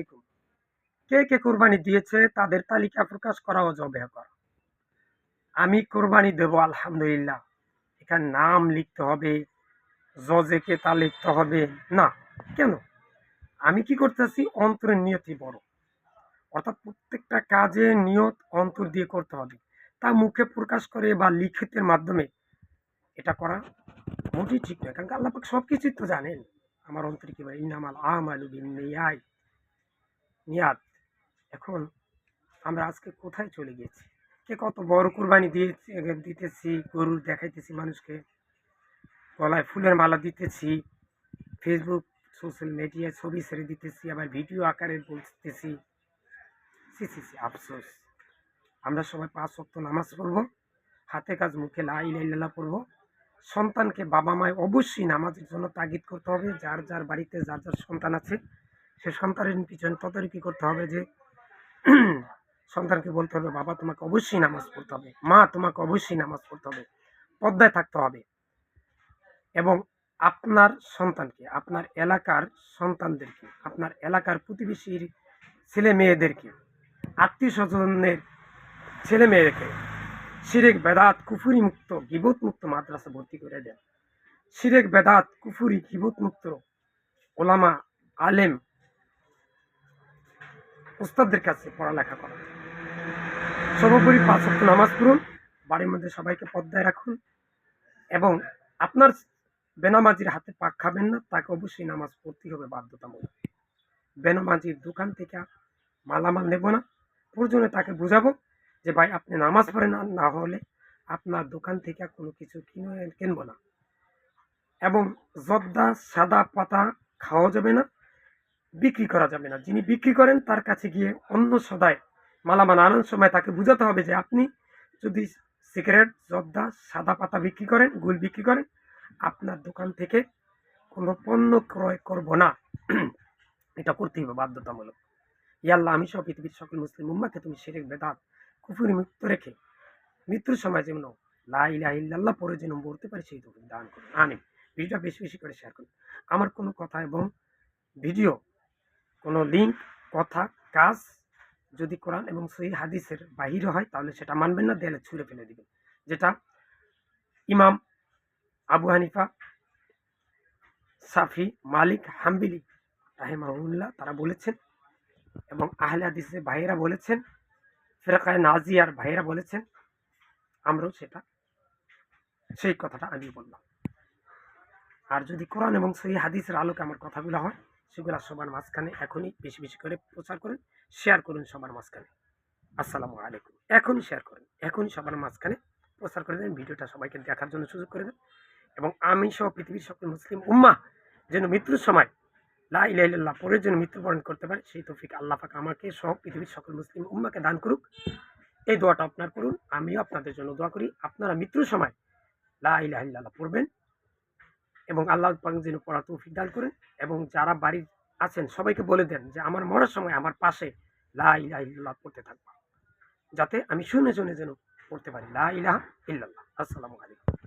আলাইকুম। কে কে কোরবানি দিয়েছে তাদের তালিকা প্রকাশ করা ও জবেহ করা আমি কোরবানি দেব, আলহামদুলিল্লাহ। এখানে নাম লিখতে হবে জজেকে তা লিখতে হবে। না, কেন? আমি কি করতেছি? অন্তরের নিয়তি বড়। অর্থাৎ প্রত্যেকটা কাজে নিয়ত অন্তর দিয়ে করতে হবে। তা মুখে প্রকাশ করে বা লিখিতের মাধ্যমে এটা করা মোটেই ঠিক নয়। কারণ কি আল্লাহ পাক সব কিছুই তো জানেন। আমার অন্তরে কি বলে? ইনামাল আমালু বিন্নিয়াই নিয়াত এখন আমরা আজকে কোথায় চলে গেছি কে কত বড় কুরবানি দিয়েছি দিতেছি, গরু দেখাইতেছি মানুষকে, গলায় ফুলের মালা দিতেছি ফেসবুক সোশ্যাল মিডিয়ায় ছবি ছেড়ে দিতেছি, আবার ভিডিও আকারে বলতেছি। সি সি সি আফসোস। আমরা সবাই পাঁচ ওয়াক্ত নামাজ পড়ব, হাতে কাজ মুখে লা ইলাহা ইল্লাল্লাহ পড়ব। সন্তানকে বাবা মায় অবশ্যই নামাজের জন্য তাগিদ করতে হবে, যার যার বাড়িতে যার যার সন্তান আছে সে সন্তানের পিছনে তদারকি করতে হবে যে সন্তানকে বলতে হবে, বাবা, তোমাকে অবশ্যই নামাজ পড়তে হবে। মা, তোমাকে অবশ্যই নামাজ পড়তে হবে। পদ্মায় থাকতে হবে। এবং আপনার সন্তানকে, আপনার এলাকার সন্তানদেরকে, আপনার এলাকার প্রতিবেশীর ছেলে মেয়েদেরকে আত্মীয় স্বজনের ছেলে মেয়েদেরকে শিরেক, বেদাত, কুফুরি মুক্ত, গিবত মুক্ত মাদ্রাসা ভর্তি করে দেন। শিরেক, বেদাত, কুফুরি, গিবত মুক্ত ওলামা, আলেম উস্তাদদের কাছে পড়ালেখা করা। সর্বোপরি পাঁচ ওয়াক্ত নামাজ পড়ুন, বাড়ির মধ্যে সবাইকে পদ্মায় রাখুন এবং আপনার বেনামাজির হাতে পাক খাবেন না, তাকে অবশ্যই নামাজ পড়তেই হবে বাধ্যতামূলক। বেনামাজির দোকান থেকে মালামাল নেব না, প্রয়োজনে তাকে বুঝাবো যে, ভাই, আপনি নামাজ পড়েন না হলে আপনার দোকান থেকে কোনো কিছু কিনে কিনবো না। এবং জর্দা সাদা পাতা খাওয়া যাবে না বিক্রি করা যাবে না। যিনি বিক্রি করেন, তার কাছে গিয়ে অন্য সদায় মালামাল আনার সময় তাকে বোঝাতে হবে যে আপনি যদি সিগারেট, জর্দা, সাদা পাতা বিক্রি করেন গুল বিক্রি করেন, আপনার দোকান থেকে কোনো পণ্য ক্রয় করব না। এটা করতেই হবে বাধ্যতামূলক। ইয়াল্লাহ আমি সব পৃথিবীর সকল মুসলিম উম্মাকে তুমি শিরেক, বেদাত, কুফুরি মুক্ত রেখে মৃত্যুর সময় যেন লা ইলাহা ইল্লাল্লাহ পরে যেন মরতে পারি, সেই দান করুন। আমিন। ভিডিওটা বেশি বেশি করে শেয়ার করুন। আমার কোনো কথা এবং ভিডিও কোনো লিঙ্ক কথা, কাজ যদি কোরআন এবং সহি হাদিসের বাহিরে হয়, তাহলে সেটা মানবেন না, দেয়ালে ছুঁড়ে ফেলে দিবেন। যেটা ইমাম আবু হানিফা, সাফি, মালিক, হাম্বিলি রাহেমাহুল্লাহ তারা বলেছেন এবং আহলে হাদিসের ভাইয়েরা বলেছেন, ফেরকায় নাজিয়ার ভাইয়েরা বলেছেন, আমরাও সেটা, সেই কথাটা আমি বললাম। আর যদি কোরআন এবং সহি হাদিসের আলোকে আমার কথাগুলো হয় সেগুলো সবার মাঝখানে এখনই বেশি বেশি করে প্রচার করুন শেয়ার করুন সবার মাঝখানে। আসসালামু আলাইকুম। এখনই শেয়ার করুন, এখনই সবার মাঝখানে প্রচার করে দেন, ভিডিওটা সবাইকে দেখার জন্য সুযোগ করে দেন। এবং আমি সহ পৃথিবীর সকল মুসলিম উম্মা যেন মৃত্যুর সময় লা ইলাহা ইল্লাল্লাহ পরে যেন মৃত্যুবরণ করতে পারে, সেই তৌফিক আল্লাহ পাক আমাকে সহ পৃথিবীর সকল মুসলিম উম্মাকে দান করুক। এই দোয়াটা আপনার করুন আমিও আপনাদের জন্য দোয়া করি। আপনারা মৃত্যুর সময় লা ইলাহা ইল্লাল্লাহ পড়বেন এবং আল্লাহ যেন পড়া তৌফিক দান করেন এবং যারা বাড়ির আছেন সবাইকে বলে দেন যে আমার মরার সময় আমার পাশে লা ইলাহা ইল্লাল্লাহ পড়তে থাকবা। যাতে আমি শুনে শুনে যেন পড়তে পারি। লা ইলাহা ইল্লাল্লাহ। আসসালামু আলাইকুম।